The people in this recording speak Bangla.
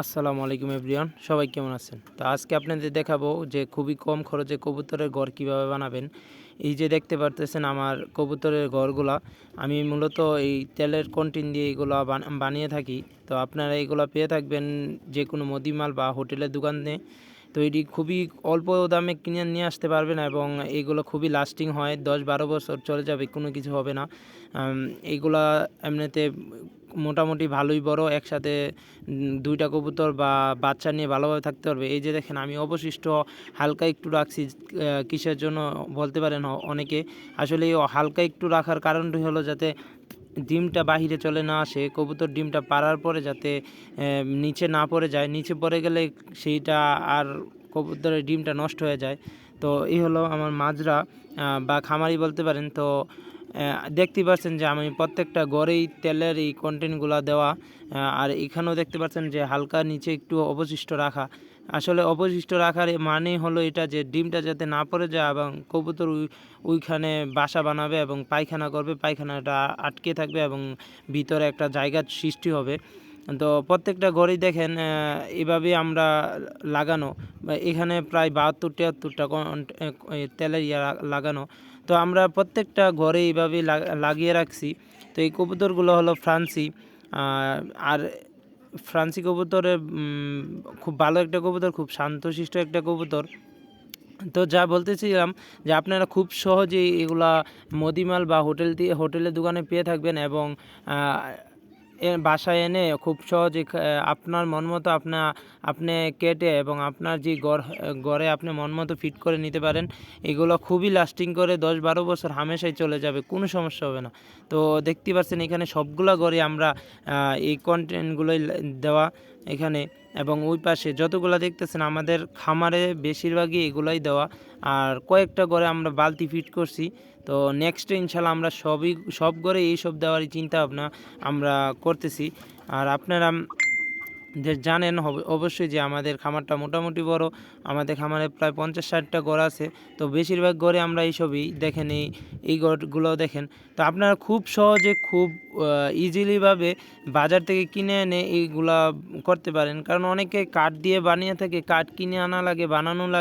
আসসালামু আলাইকুম এভরিওয়ান, সবাই কেমন আছেন? তো আজকে আপনাদের দেখাবো যে খুবই কম খরচে কবুতরের ঘর কীভাবে বানাবেন। এই যে দেখতে পারতেছেন আমার কবুতরের ঘরগুলা, আমি মূলত এই তেলের কন্টিন দিয়ে এইগুলো বানিয়ে থাকি। তো আপনারা এগুলো পেয়ে থাকবেন যে কোনো মদিমাল বা হোটেলের দোকানে। তো এটি খুবই অল্প দামে কিনে নিয়ে আসতে পারবেন এবং এগুলো খুবই লাস্টিং হয়, দশ বারো বছর চলে যাবে, কোনো কিছু হবে না। এইগুলা এমনিতে মোটামুটি ভালোই বড়, একসাথে দুইটা কবুতর বা বাচ্চা নিয়ে ভালোভাবে থাকতে পারবে। এই যে দেখেন, আমি অবশিষ্ট হালকা একটু রাখছি কিসের জন্য বলতে পারেন অনেকে। আসলে হালকা একটু রাখার কারণটি হলো যাতে ডিমটা বাহিরে চলে না আসে, কবুতর ডিমটা পাড়ার পরে যাতে নিচে না পড়ে যায়, নিচে পড়ে গেলে সেইটা আর কবুতরের ডিমটা নষ্ট হয়ে যায়। তো এই হলো আমার মাজরা বা খামারি বলতে পারেন। তো দেখতে পাচ্ছেন যে আমি প্রত্যেকটা গড়েই তেলের এই কন্টেন্টগুলো দেওয়া আর এখানেও দেখতে পাচ্ছেন যে হালকা নিচে একটু অবশিষ্ট রাখা। আসলে অবশিষ্ট রাখার মানে হলো এটা যে ডিমটা যাতে না পড়ে যায় এবং কবুতর ওইখানে বাসা বানাবে এবং পায়খানা করবে, পায়খানাটা আটকে থাকবে এবং ভিতরে একটা জায়গার সৃষ্টি হবে। তো প্রত্যেকটা ঘরেই দেখেন এভাবে আমরা লাগানো। এখানে প্রায় বাহাত্তর, তিয়াত্তরটা তেলের ইয়া লাগানো। তো আমরা প্রত্যেকটা ঘরে এইভাবে লাগিয়ে রাখছি। তো এই কবুতরগুলো হলো ফ্রান্সি আর ফ্রান্সি কবুতরের খুব ভালো একটা কবুতর, খুব শান্তশিষ্ট একটা কবুতর। তো যা বলতেছিলাম যে আপনারা খুব সহজেই এগুলা মদিমাল বা হোটেল দিয়ে, হোটেলের দোকানে পেয়ে থাকবেন এবং বাসায় এনে খুব সহজে আপনার মন মতো আপনা, আপনি কেটে এবং আপনার যে গড়, গড়ে আপনি মন মতো ফিট করে নিতে পারেন, এগুলো খুবই লাস্টিং করে দশ বারো বছর হামেশাই চলে যাবে, কোনো সমস্যা হবে না। তো দেখতে পাচ্ছেন এখানে সবগুলো গড়ে আমরা এই কন্টেন্টগুলোই দেওয়া এখানে এবং ওই পাশে যতগুলো দেখতেছেন, আমাদের খামারে বেশিরভাগই এগুলাই দেওয়া। আর কয়েকটা ঘরে আমরা বালতি ফিট করছি। তো নেক্সটে ইনশাল্লাহ আমরা সবই, সব ঘরে এইসব দেওয়ারই চিন্তা ভাবনা আমরা করতেছি। আর আপনারা যে জানেন অবশ্যই যে আমাদের খামারটা মোটামুটি বড়। আমাদের খামারে প্রায় পঞ্চাশ ষাটটা গড় আছে। তো বেশিরভাগ গড়ে আমরা এইসবই দেখেন এই এই গড়গুলো দেখেন। তো আপনারা খুব সহজে, খুব ইজিলিভাবে বাজার থেকে কিনে এনে এইগুলা করতে পারেন। কারণ অনেকে কাঠ দিয়ে বানিয়ে থাকে, কাঠ কিনে আনা লাগে, বানানো লাগে।